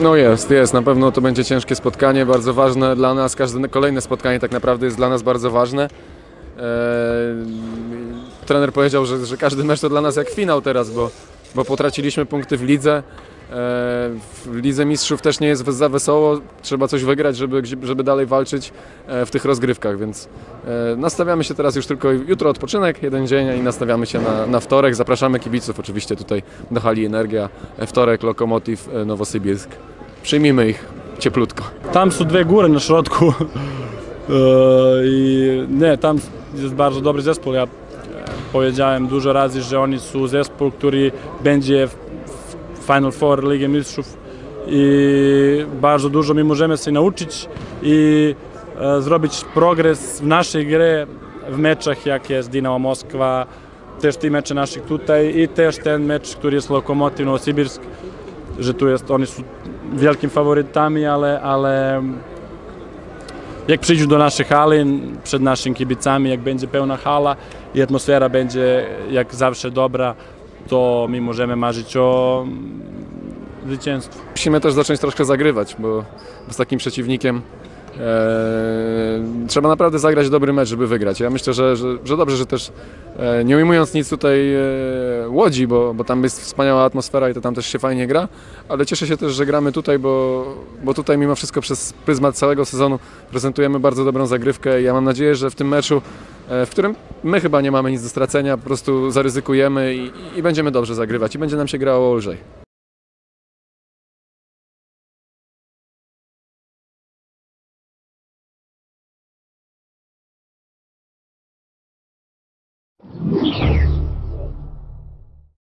No jest, jest. Na pewno to będzie ciężkie spotkanie, bardzo ważne dla nas. Każde kolejne spotkanie tak naprawdę jest dla nas bardzo ważne. Eee, trener powiedział, że, że każdy mecz to dla nas jak finał teraz, bo, bo potraciliśmy punkty w lidze. Eee, w lidze mistrzów też nie jest za wesoło. Trzeba coś wygrać, żeby, żeby dalej walczyć e, w tych rozgrywkach, więc e, nastawiamy się teraz już tylko jutro odpoczynek, jeden dzień i nastawiamy się na, na wtorek. Zapraszamy kibiców oczywiście tutaj do hali Energia. E, Wtorek Lokomotiv e, Nowosybirsk. Przyjmijmy ich cieplutko. Tam su dve góre na środku E, i nie, tam jest bardzo dobry zespół. Ja e, powiedziałem dużo razy, że oni są zespół, który będzie w Final Four Ligi Mistrzów i bardzo dużo my możemy się nauczyć i e, zrobić progres w naszej grze w meczach jak jest Dinamo Moskwa, też te mecze naszych tutaj i też ten mecz, który jest Lokomotiv Nowosibirsk, że tu jest, oni są wielkimi faworytami, ale, ale jak przyjdziesz do naszej hali, przed naszymi kibicami, jak będzie pełna hala i atmosfera będzie jak zawsze dobra, to my możemy marzyć o zwycięstwie. Musimy też zacząć troszkę zagrywać, bo z takim przeciwnikiem e, trzeba naprawdę zagrać dobry mecz, żeby wygrać. Ja myślę, że, że, że dobrze, że też e, nie ujmując nic tutaj e, Łodzi, bo, bo tam jest wspaniała atmosfera i to tam też się fajnie gra, ale cieszę się też, że gramy tutaj, bo, bo tutaj mimo wszystko przez pryzmat całego sezonu prezentujemy bardzo dobrą zagrywkę i ja mam nadzieję, że w tym meczu, w którym my chyba nie mamy nic do stracenia, po prostu zaryzykujemy i, i będziemy dobrze zagrywać i będzie nam się grało lżej. Yeah.